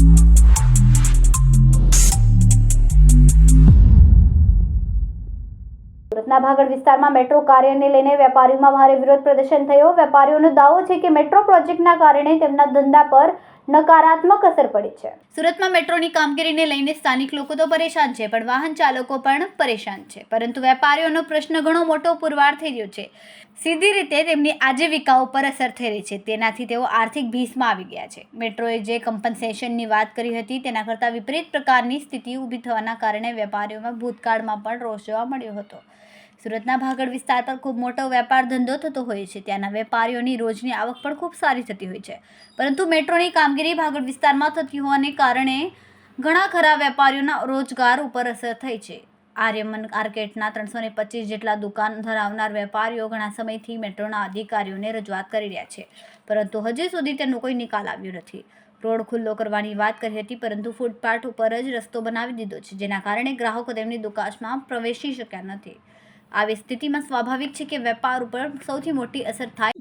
you સુરતના ભાગળ વિસ્તારમાં metro કાર્યને લઈને વેપારીઓમાં ભારે વિરોધ પ્રદર્શન થયો. વેપારીઓનો દાવો છે કે મેટ્રો પ્રોજેક્ટના કારણે તેમના ધંધા પર નકારાત્મક અસર પડી છે. સુરતમાં મેટ્રોની કામગીરીને લઈને સ્થાનિક લોકો તો પરેશાન છે, પણ વાહન ચાલકો પણ પરેશાન છે. પરંતુ વેપારીઓનો પ્રશ્ન ઘણો મોટો પુરવાર થઈ રહ્યો છે. સીધી રીતે તેમની આજીવિકા ઉપર અસર થઈ રહી છે. તેનાથી તેઓ આર્થિક ભીસમાં આવી ગયા છે. મેટ્રોએ જે કમ્પન્સેશનની વાત કરી હતી, તેના કરતાં વિપરીત પ્રકારની સ્થિતિ ઊભી થવાના કારણે વેપારીઓમાં ભૂતકાળમાં પણ રોષ જોવા મળ્યો હતો. સુરતના ભાગળ વિસ્તાર પર ખૂબ મોટો વેપાર ધંધો થતો હોય છે. ત્યાંના વેપારીઓની રોજની આવક પણ ખૂબ સારી થતી હોય છે. પરંતુ મેટ્રોની કામગીરી ભાગળ વિસ્તારમાં થતી હોવાને કારણે ઘણા ખરા વેપારીઓના રોજગાર ઉપર અસર થઈ છે. આર્યમન આર્કેટના ત્રણસો ને પચીસ જેટલા દુકાન ધરાવનાર વેપારીઓ ઘણા સમયથી મેટ્રોના અધિકારીઓને રજૂઆત કરી રહ્યા છે. પરંતુ હજી સુધી તેનો કોઈ નિકાલ આવ્યો નથી. રોડ ખુલ્લો કરવાની વાત કરી હતી, પરંતુ ફૂટપાથ ઉપર જ રસ્તો બનાવી દીધો છે, જેના કારણે ગ્રાહકો તેમની દુકાનમાં પ્રવેશી શક્યા નથી. આવી સ્થિતિમાં સ્વાભાવિક છે કે વેપાર ઉપર સૌથી મોટી અસર થાય.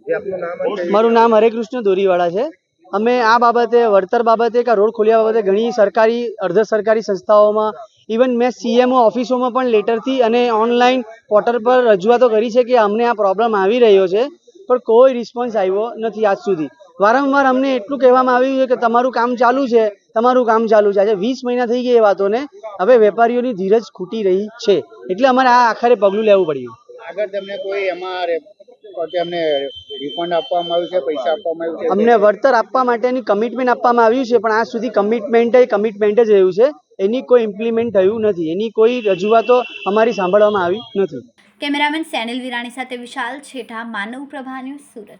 મારું નામ હરેકૃષ્ણ દોરીવાળા છે. અમે આ બાબતે વળતર બાબતે કે રોડ ખોલ્યા બાબતે ઘણી સરકારી અર્ધ સરકારી સંસ્થાઓમાં ઇવન મેં સીએમઓ ઓફિસોમાં પણ લેટરથી અને ઓનલાઈન પોર્ટલ પર રજૂઆતો કરી છે કે અમને આ પ્રોબ્લેમ આવી રહ્યો છે પણ કોઈ રિસ્પોન્સ આવ્યો નથી આજ સુધી. વારંવાર અમને એટલું કહેવામાં આવ્યું છે કે તમારું કામ ચાલુ છે તમારું કામ ચાલુ છે. આજે વીસ મહિના થઈ ગયા એ વાતોને. હવે વેપારીઓની ધીરજ ખૂટી રહી છે. એટલે અમારે આ આખરે પગલું લેવું પડ્યું. આગળ તમને કોઈ એમાં રિફંડ આપવામાં આવ્યું છે પૈસા આપવામાં આવ્યું છે? અમને વળતર આપવા માટેની કમિટમેન્ટ આપવામાં આવ્યું છે પણ આજ સુધી કમિટમેન્ટ કમિટમેન્ટ જ રહ્યું છે. એની કોઈ ઇમ્પ્લિમેન્ટ થયું નથી. એની કોઈ રજૂઆતો અમારી સાંભળવામાં આવી નથી. કેમેરામેન સેનિલ વિરાણી સાથે વિશાલ છેઠા માનવ પ્રભા ન્યૂઝ સુરત.